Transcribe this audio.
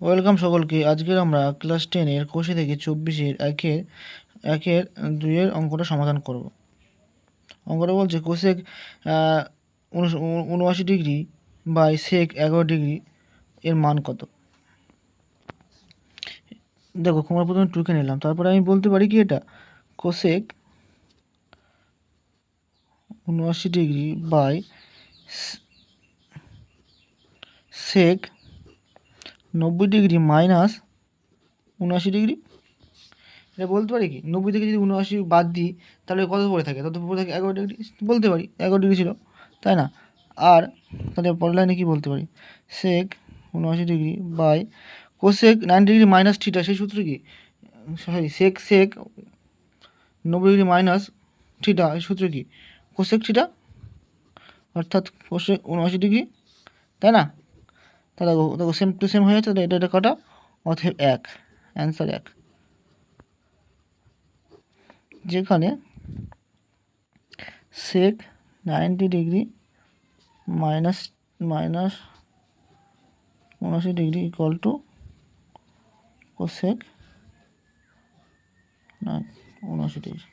Welcome সকলকে। আজকের আমরা ক্লাস টেনের কোষে থেকে চব্বিশের একের একের দুইয়ের অঙ্কটা সমাধান করব। অঙ্কটা বলছে কোষেক উনআশি ডিগ্রি বাই সেক এগারো ডিগ্রি এর মান কত? দেখো, আমরা প্রথমে টুকে নিলাম। তারপরে আমি বলতে পারি কি এটা? কোষেক উনআশি ডিগ্রি বাই সেক নব্বই ডিগ্রি মাইনাস উনআশি ডিগ্রি? এটা বলতে পারি কি? নব্বই থেকে যদি উনআশি বাদ দিই, তাহলে কত পড়ে থাকে? তত পড়ে থাকে, এগারো ডিগ্রি? বলতে পারি, এগারো ডিগ্রি ছিল, তাই না? আর তাহলে পরের লাইনে কী বলতে পারি? সেক উনআশি degree by cosec nine degree minus theta সেই সূত্র কি? সরি সেক সেক নব্বই ডিগ্রি মাইনাস থিটা এই সূত্র কি? কোসেক থিটা অর্থাৎ কোসেক উনআশি ডিগ্রি, তাই না? তাহলে দেখো সেম টু সেম হয়ে যাচ্ছে, তাহলে এটা কাটা? অথব এক। অ্যান্সার এক। যেখানে sec ninety degree minus minus উনআশি ডিগ্রি ইকুয়াল টু কোসেক উনআশি ডিগ্রি